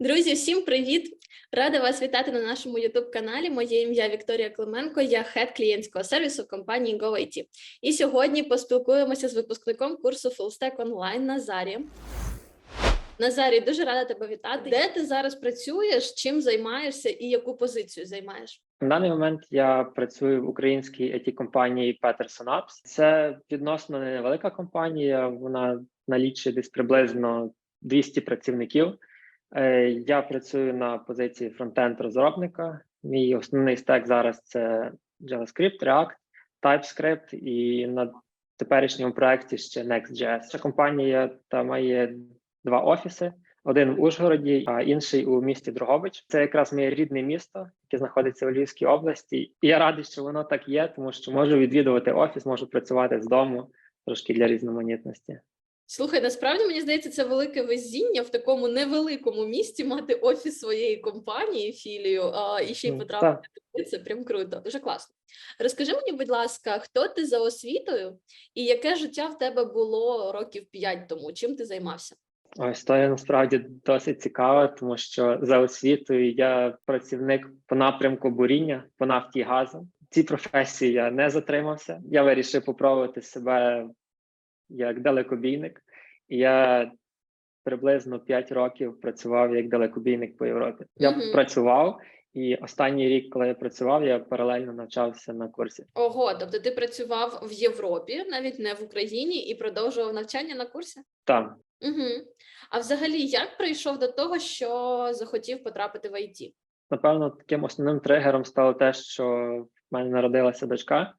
Друзі, всім привіт! Рада вас вітати на нашому youtube каналі. Моє ім'я Вікторія Клименко, я хед клієнтського сервісу компанії GoIT. І сьогодні поспілкуємося з випускником курсу FullStack Online Назарієм. Назарій, дуже рада тебе вітати. Де ти зараз працюєш, чим займаєшся і яку позицію займаєш? На даний момент я працюю в українській it компанії Peterson Apps. Це відносно невелика компанія. Вона налічує десь приблизно 200 працівників. Е, Я працюю на позиції фронтенд розробника. Мій основний стек зараз це JavaScript, React, TypeScript і на теперішньому проєкті ще Next.js. Ця компанія та має два офіси: один в Ужгороді, а інший у місті Дрогобич. Це якраз моє рідне місто, яке знаходиться у Львівській області. І я радий, що воно так є, тому що можу відвідувати офіс, можу працювати з дому трошки для різноманітності. Слухай, насправді мені здається, це велике везіння в такому невеликому місті мати офіс своєї компанії, філію, а і ще й потрапити. туди. Це прям круто, дуже класно. Розкажи мені, будь ласка, хто ти за освітою і яке життя в тебе було років п'ять тому? Чим ти займався? Ось то є насправді досить цікаво, тому що за освітою я працівник по напрямку буріння по нафті і газу. В цій професії я не затримався. Я вирішив попробувати себе як далекобійник. Я приблизно 5 років працював як далекобійник по Європі. Я Мгм. працював, і останній рік, коли я працював, я паралельно навчався на курсі. Ого, тобто ти працював в Європі, навіть не в Україні, і продовжував навчання на курсі? Там Угу. А взагалі, як прийшов до того, що захотів потрапити в ІТ? напевно, таким основним тригером стало те, що в мене народилася дочка,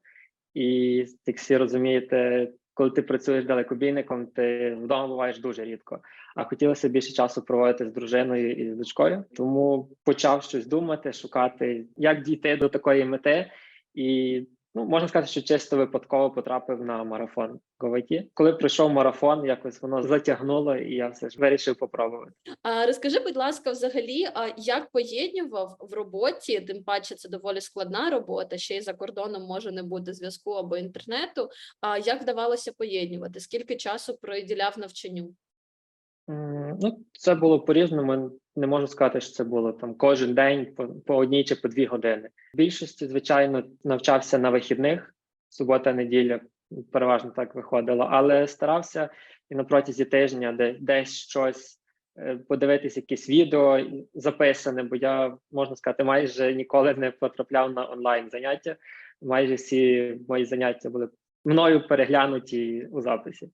і як всі розумієте, коли ти працюєш далекобійником, ти вдома буваєш дуже рідко. А хотілося більше часу проводити з дружиною і з дочкою. Тому почав щось думати, шукати, як дійти до такої мети. І ну можна сказати, що чисто випадково потрапив на марафон GoIT. Коли пройшов марафон, якось воно затягнуло, і я все ж вирішив попробувати. А розкажи, будь ласка, взагалі, а як поєднував в роботі, тим паче це доволі складна робота, ще й за кордоном може не бути зв'язку або інтернету. А як вдавалося поєднувати? Скільки часу приділяв навчанню? Ну, це було по-різному. Не можу сказати, що це було там кожен день по, по одній чи по дві години. В більшості, звичайно, навчався на вихідних, субота, неділя переважно так виходило, але старався і на протязі тижня де, десь щось е, подивитись, якесь відео записане, бо я можна сказати, майже ніколи не потрапляв на онлайн заняття. Майже всі мої заняття були мною переглянуті у записі.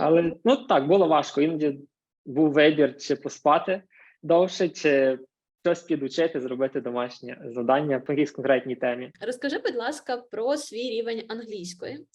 Але ну так було важко. Іноді був вибір, чи поспати довше, чи щось підучити, зробити домашнє завдання по якійсь конкретній темі. Розкажи, будь ласка, про свій рівень англійської.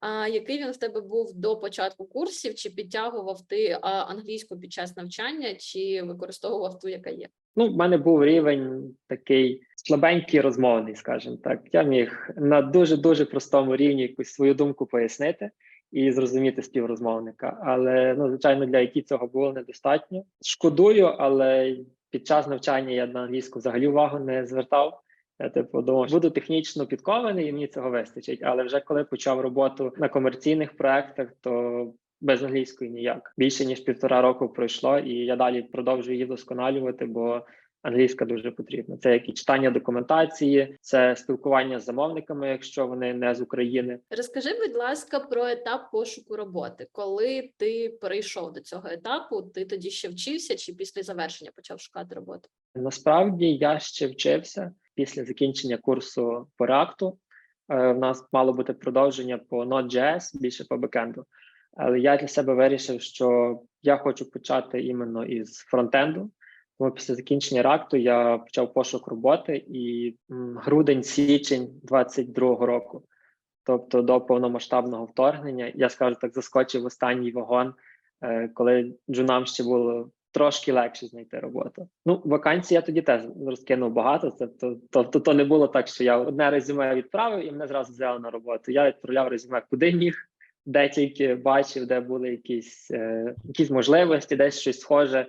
А який він в тебе був до початку курсів? Чи підтягував ти англійську під час навчання, чи використовував ту, яка є? Ну, в мене був рівень такий слабенький розмовний, скажімо так. Я міг на дуже дуже простому рівні якусь свою думку пояснити і зрозуміти співрозмовника. Але ну, звичайно, для IT цього було недостатньо. Шкодую, але під час навчання я на англійську взагалі увагу не звертав. Я типу думав, буду технічно підкований, і мені цього вистачить. Але вже коли почав роботу на комерційних проектах, то без англійської ніяк. Більше ніж півтора року пройшло, і я далі продовжую її вдосконалювати, бо англійська дуже потрібна. Це як і читання документації, це спілкування з замовниками, якщо вони не з України. Розкажи, будь ласка, про етап пошуку роботи. Коли ти перейшов до цього етапу, ти тоді ще вчився чи після завершення почав шукати роботу? Насправді я ще вчився після закінчення курсу по. Е, У нас мало бути продовження по Node.js, більше по бекенду. Але я для себе вирішив, що я хочу почати іменно із фронтенду. Тому після закінчення React я почав пошук роботи і грудень-січень 22-го року, тобто до повномасштабного вторгнення, я скажу так, заскочив останній вагон, е, коли джунам ще було трошки легше знайти роботу. Ну, вакансій я тоді теж розкинув багато. Це тобто, то не було так, що я одне резюме відправив і мене зразу взяли на роботу. Я відправляв резюме куди міг, де тільки бачив, де були якісь, е, якісь можливості, десь щось схоже.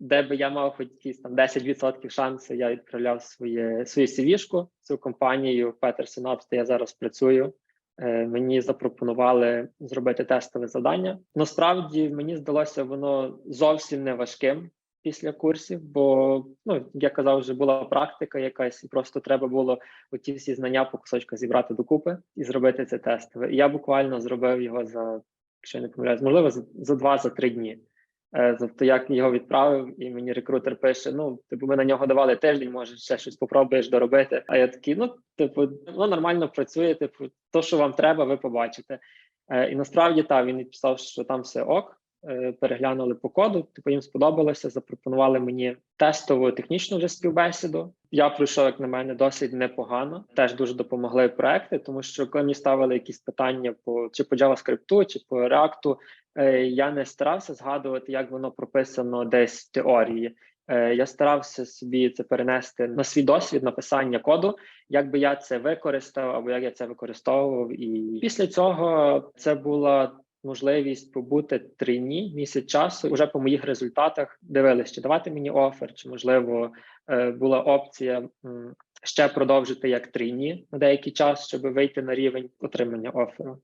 Де би я мав хоч якісь там 10% шансу, я відправляв своє свою CV-шку цю компанію Peterson де я зараз працюю. Е, мені запропонували зробити тестове завдання. Насправді мені здалося воно зовсім не важким. після курсів, бо ну я казав, вже була практика якась, і просто треба було оті всі знання по кусочках зібрати докупи і зробити це тестове. І я буквально зробив його за, якщо я не помиляюсь, можливо, за два за три дні. Е, Тобто, як його відправив, і мені рекрутер пише: ну, типу, ми на нього давали тиждень, може ще щось попробуєш доробити. А я такий, ну, типу, воно нормально працює, типу, то, що вам треба, ви побачите. Е, І насправді так, він відписав, що там все ок. Е, Переглянули по коду, типу їм сподобалося, запропонували мені тестову технічну вже співбесіду. Я пройшов, як на мене, досить непогано. Теж дуже допомогли проекти, тому що коли мені ставили якісь питання по чи по JavaScript, чи по React, е, я не старався згадувати, як воно прописано десь в теорії. Е, Я старався собі це перенести на свій досвід написання коду, як би я це використав, або як я це використовував. І після цього це була можливість побути три дні місяць часу. Уже по моїх результатах дивились, чи давати мені офер, чи можливо е, була опція ще продовжити як три дні на деякий час, щоб вийти на рівень отримання оферу.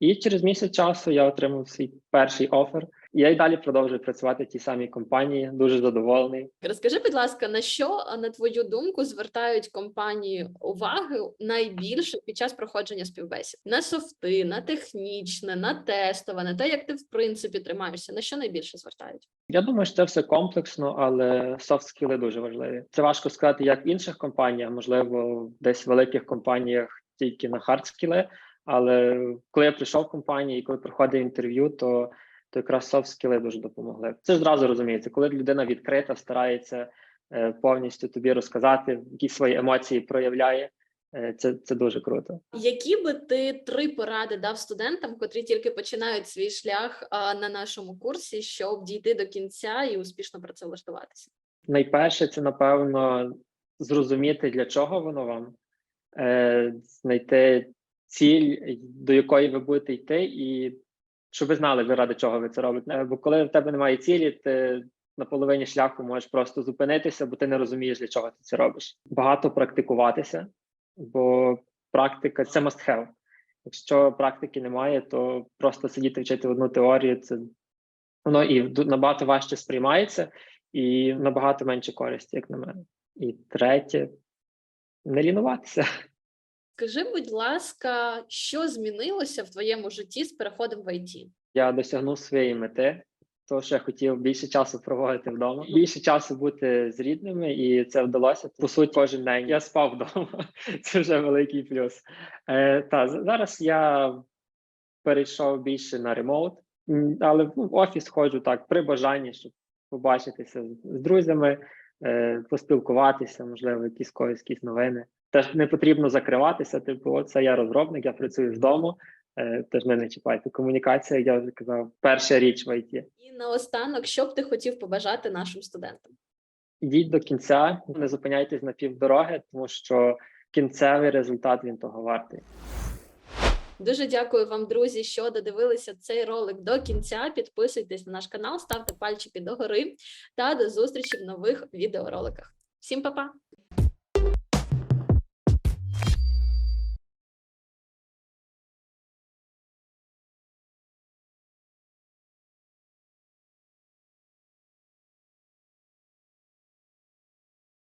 І через місяць часу я отримав свій перший офер. Я й далі продовжую працювати в тій самій компанії. Дуже задоволений. Розкажи, будь ласка, на що, на твою думку, звертають компанії уваги найбільше під час проходження співбесід? На софти, на технічне, на тестове, на те, як ти в принципі тримаєшся. На що найбільше звертають? Я думаю, що це все комплексно, але софт скіли дуже важливі. Це важко сказати, як в інших компаніях, можливо, десь в великих компаніях тільки на хард скіли. Але коли я прийшов в компанію і коли проходив інтерв'ю, то, то якраз софт скіли дуже допомогли. Це ж зразу розуміється, коли людина відкрита, старається е, повністю тобі розказати, які свої емоції проявляє. е, Це, це дуже круто. Які би ти три поради дав студентам, котрі тільки починають свій шлях а, на нашому курсі, щоб дійти до кінця і успішно працевлаштуватися? Найперше, це напевно зрозуміти, для чого воно вам, е, знайти ціль, до якої ви будете йти, і щоб ви знали, заради чого ви це робите. Е, Бо коли в тебе немає цілі, ти на половині шляху можеш просто зупинитися, бо ти не розумієш, для чого ти це робиш. Багато практикуватися, бо практика це must have. Якщо практики немає, то просто сидіти вчити одну теорію, це воно і набагато важче сприймається, і набагато менше користі, як на мене. І третє не лінуватися. Скажи, будь ласка, що змінилося в твоєму житті з переходом в ІТ? Я досягнув своєї мети, того, що я хотів більше часу проводити вдома, більше часу бути з рідними, і це вдалося. По суті, кожен день я спав вдома. Це вже великий плюс. Е, та зараз я перейшов більше на ремоут, але ну, в офіс ходжу так при бажанні, щоб побачитися з друзями, е, поспілкуватися, можливо, якісь когось, якісь новини. Теж не потрібно закриватися. Типу, оце я розробник, я працюю з дому. Е, Теж мене не чіпайте. Комунікація, я вже казав, перша річ в ІТ. І наостанок, що б ти хотів побажати нашим студентам? Йдіть до кінця, не зупиняйтесь на півдороги, тому що кінцевий результат він того вартий. Дуже дякую вам, друзі, що додивилися цей ролик до кінця. Підписуйтесь на наш канал, ставте пальчики догори та до зустрічі в нових відеороликах. Всім па-па!